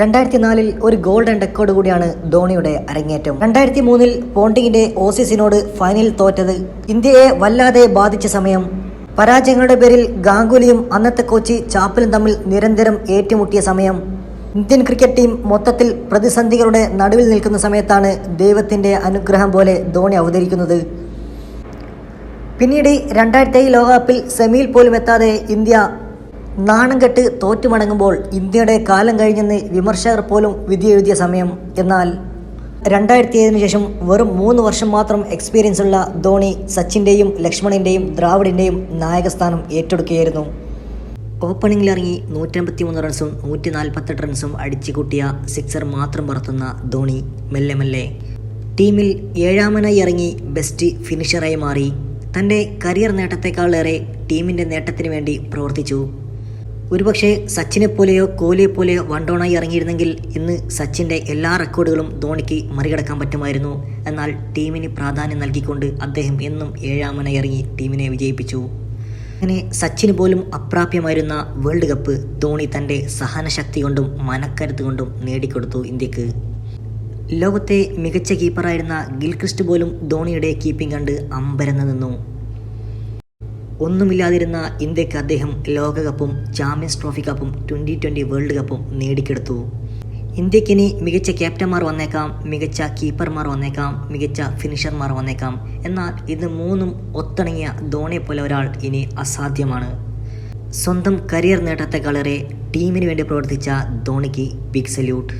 രണ്ടായിരത്തി നാലിൽ ഒരു ഗോൾഡൻ റെക്കോർഡ് കൂടിയാണ് ധോണിയുടെ അരങ്ങേറ്റം. രണ്ടായിരത്തി മൂന്നിൽ പോണ്ടിങ്ങിന്റെ ഓസീസിനോട് ഫൈനലിൽ തോറ്റത് ഇന്ത്യയെ വല്ലാതെ ബാധിച്ച സമയം. പരാജയങ്ങളുടെ പേരിൽ ഗാംഗുലിയും അന്നത്തെ കോച്ച് ചാപ്പലും തമ്മിൽ നിരന്തരം ഏറ്റുമുട്ടിയ സമയം. ഇന്ത്യൻ ക്രിക്കറ്റ് ടീം മൊത്തത്തിൽ പ്രതിസന്ധികളുടെ നടുവിൽ നിൽക്കുന്ന സമയത്താണ് ദൈവത്തിന്റെ അനുഗ്രഹം പോലെ ധോണി അവതരിക്കുന്നത്. പിന്നീട് രണ്ടായിരത്തി ഏഴ് ലോകകപ്പിൽ സെമിയിൽ പോലും എത്താതെ ഇന്ത്യ നാണം കെട്ട് തോറ്റുമടങ്ങുമ്പോൾ ഇന്ത്യയുടെ കാലം കഴിഞ്ഞെന്ന് വിമർശകർ പോലും വിധി എഴുതിയ സമയം. എന്നാൽ രണ്ടായിരത്തി ഏഴിന് ശേഷം വെറും മൂന്ന് വർഷം മാത്രം എക്സ്പീരിയൻസ് ഉള്ള ധോണി സച്ചിന്റെയും ലക്ഷ്മണിന്റെയും ദ്രാവിഡിന്റെയും നായകസ്ഥാനം ഏറ്റെടുക്കുകയായിരുന്നു. ഓപ്പണിംഗിലിറങ്ങി നൂറ്റമ്പത്തി മൂന്ന് റൺസും നൂറ്റി നാൽപ്പത്തെട്ട് റൺസും അടിച്ചു കൂട്ടിയ സിക്സർ മാത്രം പറത്തുന്ന ധോണി മെല്ലെ മെല്ലെ. ടീമിൽ ഏഴാമനായി ഇറങ്ങി ബെസ്റ്റ് ഫിനിഷറായി മാറി. തന്റെ കരിയർ നേട്ടത്തെക്കാളേറെ ടീമിന്റെ നേട്ടത്തിന് വേണ്ടി പ്രവർത്തിച്ചു. ഒരുപക്ഷെ സച്ചിനെ പോലെയോ കോഹ്ലിയെ പോലെയോ വൺ ഡൗണായി ഇറങ്ങിയിരുന്നെങ്കിൽ ഇന്ന് സച്ചിന്റെ എല്ലാ റെക്കോർഡുകളും ധോണിക്ക് മറികടക്കാൻ പറ്റുമായിരുന്നു. എന്നാൽ ടീമിന് പ്രാധാന്യം നൽകിക്കൊണ്ട് അദ്ദേഹം എന്നും ഏഴാമനായി ഇറങ്ങി ടീമിനെ വിജയിപ്പിച്ചു. അങ്ങനെ സച്ചിന് പോലും അപ്രാപ്യമായിരുന്ന വേൾഡ് കപ്പ് ധോണി തന്റെ സഹനശക്തി കൊണ്ടും മനക്കരുത്ത് കൊണ്ടും നേടിക്കൊടുത്തു ഇന്ത്യയ്ക്ക്. ലോകത്തെ മികച്ച കീപ്പറായിരുന്ന ഗിൽക്രിസ്റ്റ് പോലും ധോണിയുടെ കീപ്പിംഗ് കണ്ട് അമ്പരന്ന് നിന്നു. ഒന്നുമില്ലാതിരുന്ന ഇന്ത്യയ്ക്ക് അദ്ദേഹം ലോകകപ്പും ചാമ്പ്യൻസ് ട്രോഫി കപ്പും ട്വന്റി ട്വന്റി വേൾഡ് കപ്പും നേടിക്കെടുത്തു. ഇന്ത്യക്കിനി മികച്ച ക്യാപ്റ്റന്മാർ വന്നേക്കാം മികച്ച കീപ്പർമാർ വന്നേക്കാം മികച്ച ഫിനിഷർമാർ വന്നേക്കാം. എന്നാൽ ഇത് മൂന്നും ഒത്തിണങ്ങിയ ധോണിയെ പോലെ ഒരാൾ ഇനി അസാധ്യമാണ്. സ്വന്തം കരിയർ നേട്ടത്തെക്കാളേറെ ടീമിന് വേണ്ടി പ്രവർത്തിച്ച ധോണിക്ക് ബിഗ് സല്യൂട്ട്.